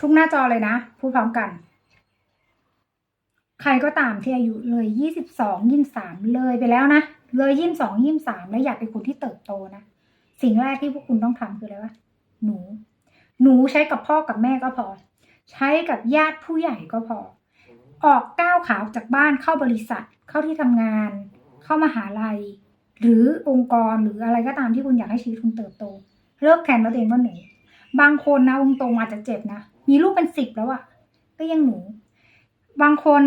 ทุกหน้าจอเลยนะ พูดพร้อมกัน ใครก็ตามที่อายุเลยยี่สิบสองยี่สามเลยไปแล้วนะ เลยยี่สองยี่สามแล้วอยากเป็นคนที่เติบโตนะ สิ่งแรกที่พวกคุณต้องทำคืออะไรวะ หนู หนูใช้กับพ่อกับแม่ก็พอ ใช้กับญาติผู้ใหญ่ก็พอ ออกก้าวขาออกจากบ้านเข้าบริษัท เข้าที่ทำงาน เข้ามหาลัย หรือองค์กรหรืออะไรก็ตามที่คุณอยากให้ชีวิตคุณเติบโต เลิกแทนตัวเองว่าหนู บางคนนะวงตรงอาจจะเจ็บนะ มีลูกเป็นสิบแล้วอะก็ยังหนู บางคน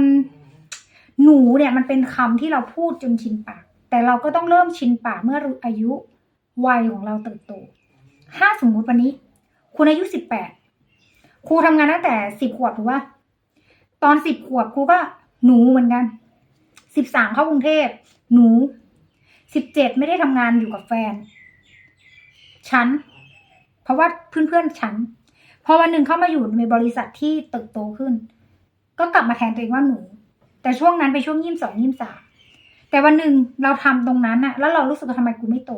หนูเนี่ยมันเป็นคำที่เราพูดจนชินปาก แต่เราก็ต้องเริ่มชินปากเมื่ออายุวัยของเราเติบโต ถ้าสมมุติวันนี้ คุณอายุสิบแปดครูทำงานตั้งแต่สิบขวบถูกป่ะตอนสิบขวบครูก็หนูเหมือนกันสิบสามเข้ากรุงเทพหนูสิบเจ็ดไม่ได้ทำงานอยู่กับแฟน ฉัน ราะว่าเพื่อนๆฉันพอวันหนึ่งเข้ามาอยู่ในบริษัทที่เติบโตขึ้น ก็กลับมาแทนตัวเองว่าหนู แต่ช่วงนั้นเป็นช่วงยี่สิบสองยี่สิบสามแต่วันหนึ่งเราทำตรงนั้นอะแล้วเรารู้สึกว่าทำไมกูไม่โต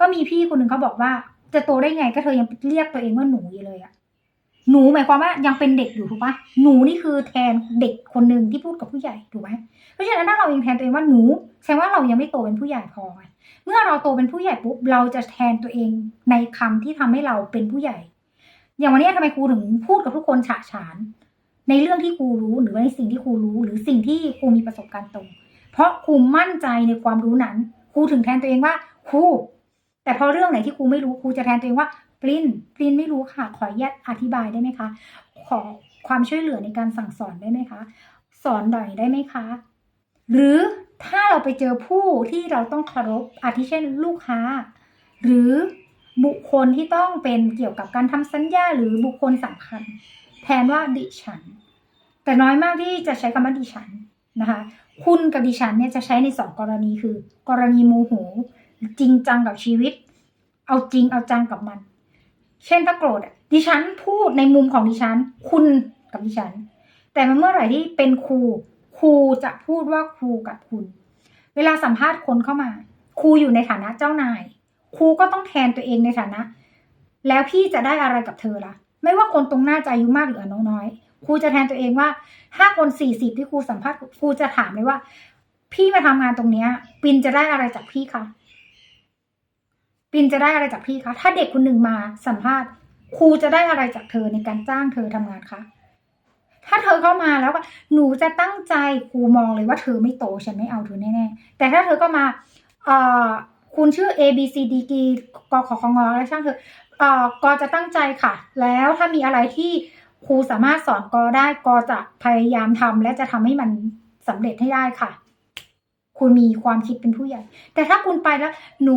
ก็มีพี่คนหนึ่งเขาบอกว่า จะโตได้ไงก็เธอยังเรียกตัวเองว่าหนูอยู่เลยอะ หนูหมายความว่ายังเป็นเด็กอยู่ถูกปะหนูนี่คือแทนเด็กคนหนึ่งที่พูดกับผู้ใหญ่ถูกไหมเพราะฉะนั้นถ้าเรายังแทนตัวเองว่าหนูแสดงว่าเรายังไม่โตเป็นผู้ใหญ่พอไงเมื่อเราโตเป็นผู้ใหญ่ปุ๊บเราจะแทนตัวเองในคำที่ทำให้เราเป็นผู้ใหญ่ อย่างวันนี้ทำไมครูถึงพูดกับทุกคนฉะฉาน ในเรื่องที่ครูรู้หรือในสิ่งที่ครูรู้ หรือสิ่งที่ครูมีประสบการณ์ตรง เพราะครูมั่นใจในความรู้นั้นครูถึงแทนตัวเองว่าครูแต่พอเรื่องไหนที่ครูไม่รู้ครูจะแทนตัวเองว่า ปรินปรินไม่รู้ค่ะ ขออนุญาตอธิบายได้ไหมคะ ขอความช่วยเหลือในการสั่งสอนได้ไหมคะ สอนหน่อยได้ไหมคะ หรือถ้าเราไปเจอผู้ที่เราต้องเคารพอาทิเช่นลูกค้า หรือบุคคลที่ต้องเป็นเกี่ยวกับการทำสัญญาหรือบุคคลสำคัญ แทนว่าดิฉัน แต่น้อยมากที่จะใช้คำว่าดิฉันนะคะคุณกับดิฉันเนี่ยจะใช้ในสองกรณีคือ กรณีโมโหจริงจังกับชีวิต เอาจริงเอาจังกับมัน เช่นถ้าโกรธอะดิฉันพูดในมุมของดิฉัน คุณกับดิฉัน แต่เมื่อไหร่ที่เป็นครูครูจะพูดว่าครูกับคุณ เวลาสัมภาษณ์คนเข้ามาครูอยู่ในฐานะเจ้านายครูก็ต้องแทนตัวเองในฐานะ แล้วพี่จะได้อะไรกับเธอล่ะ ไม่ว่าคนตรงหน้าจะอายุมากหรืออายุน้อยครูจะแทนตัวเองว่าถ้าคนสี่สิบที่ครูสัมภาษณ์ครูจะถามเลยว่า พี่มาทำงานตรงเนี้ย ปินจะได้อะไรจากพี่คะ ปินจะได้อะไรจากพี่คะ ถ้าเด็กคนหนึ่งมาสัมภาษณ์ ครูจะได้อะไรจากเธอในการจ้างเธอทำงานคะ ถ้าเธอเข้ามาแล้วหนูจะตั้งใจครูมองเลยว่าเธอไม่โตฉันไม่เอาเธอแน่ๆ แต่ถ้าเธอก็มา เอ่อ คุณชื่อ A B C D G กขอของอแล้วช่างเถอเอ่อ กอจะตั้งใจค่ะ แล้วถ้ามีอะไรที่ครูสามารถสอนกอได้กอจะพยายามทำและจะทำให้มันสำเร็จให้ได้ค่ะ คุณมีความคิดเป็นผู้ใหญ่ แต่ถ้าคุณไปแล้ว หนู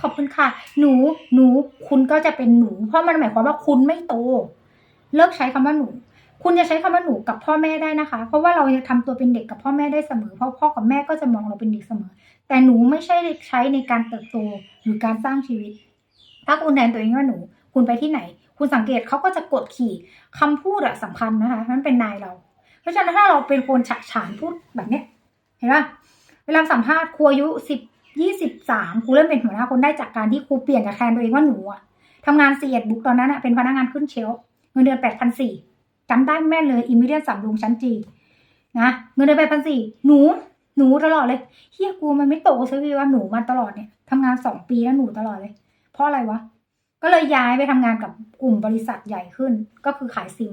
ขอบคุณค่ะ หนูหนูคุณก็จะเป็นหนู เพราะมันหมายความว่าคุณไม่โต เลิกใช้คำว่าหนู คุณจะใช้คำว่าหนูกับพ่อแม่ได้นะคะ เพราะว่าเรายังทำตัวเป็นเด็กกับพ่อแม่ได้เสมอ เพราะพ่อกับแม่ก็จะมองเราเป็นเด็กเสมอ แต่หนูไม่ใช่ใช้ในการเติบโตหรือการสร้างชีวิต ถ้าคุณแทนตัวเองว่าหนู คุณไปที่ไหน คุณสังเกตเขาก็จะกดขี่คำพูดอะสำคัญนะคะมันเป็นนายเรา เพราะฉะนั้นถ้าเราเป็นคนฉะฉานพูดแบบเนี้ยเห็นปะ วลาสัมภาษณ์ครูอายุสิบยี่สิบสามครูเริ่มเป็นหัวหน้าคนได้จากการที่ครูเปลี่ยนจากแทนตัวเองว่าหนูอะทำงานเสียดบุ๊กตอนนั้นอะเป็นพนักงานขึ้นเชลเงินเดือนแปดพันสี่จำได้แม่เลยอิมิเดียนสำรุงชั้นจีนะเงินเดือนแปดพันสี่หนูหนูตลอดเลยเฮียกูมันไม่โตสักทีว่าหนูมาตลอดเนี่ยทำงานสองปีแล้วหนูตลอดเลย เพราะอะไรวะก็เลยย้ายไปทำงานกับกลุ่มบริษัทใหญ่ขึ้น ก็คือขายซิม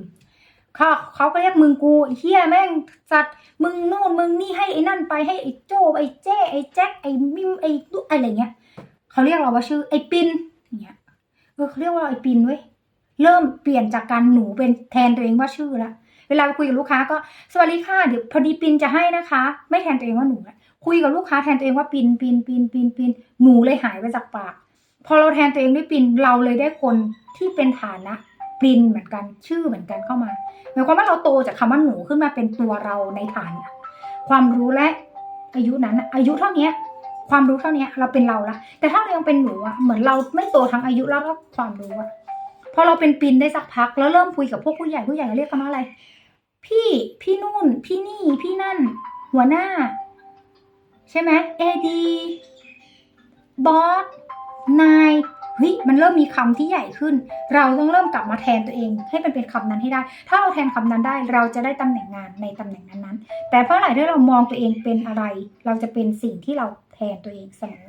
เขาเขาก็เรียกมึงกูเฮียแม่งสัตว์มึงนู่นมึงนี่ให้ไอ้นั่นไปให้ไอ้โจไอ้เจ้ไอ้แจ็คไอ้มิมไอ้ตุ๊อะไรเงี้ยเขาเรียกเราว่าชื่อไอ้ปินเงี้ยเออเขาเรียกว่าไอ้ปินเว้ยเริ่มเปลี่ยนจากการหนูเป็นแทนตัวเองว่าชื่อละเวลาไปคุยกับลูกค้าก็สวัสดีค่ะเดี๋ยวพอดีปินจะให้นะคะ ไม่แทนตัวเองว่าหนูละคุยกับลูกค้าแทนตัวเองว่าปินปินปินปินปินหนูเลยหายไปจากปาก พอเราแทนตัวเองด้วยปินเราเลยได้คนที่เป็นฐานะ ปินเหมือนกันชื่อเหมือนกันเข้ามาหมายความว่าเราโตจากคำว่าหนูขึ้นมาเป็นตัวเราในฐานะความรู้และอายุนั้นอายุเท่าเนี้ยความรู้เท่าเนี้ยเราเป็นเราละแต่ถ้าเรายังเป็นหนูอะเหมือนเราไม่โตทั้งอายุแล้วก็ความรู้อะพอเราเป็นปินได้สักพัก แล้วเริ่มคุยกับพวกผู้ใหญ่ผู้ใหญ่เรียกกันว่าอะไร พี่พี่นู่น พี่นี่พี่นั่น หัวหน้า ใช่ไหมเอดีบอสนาย เฮ้ยมันเริ่มมีคำที่ใหญ่ขึ้น เราต้องเริ่มกลับมาแทนตัวเอง ให้มันเป็นคำนั้นให้ได้ ถ้าเราแทนคำนั้นได้เราจะได้ตำแหน่งงานในตำแหน่งนั้นๆแต่เพราะไหร่ที่เรามองตัวเองเป็นอะไร เราจะเป็นสิ่งที่เราแทนตัวเองเสมอ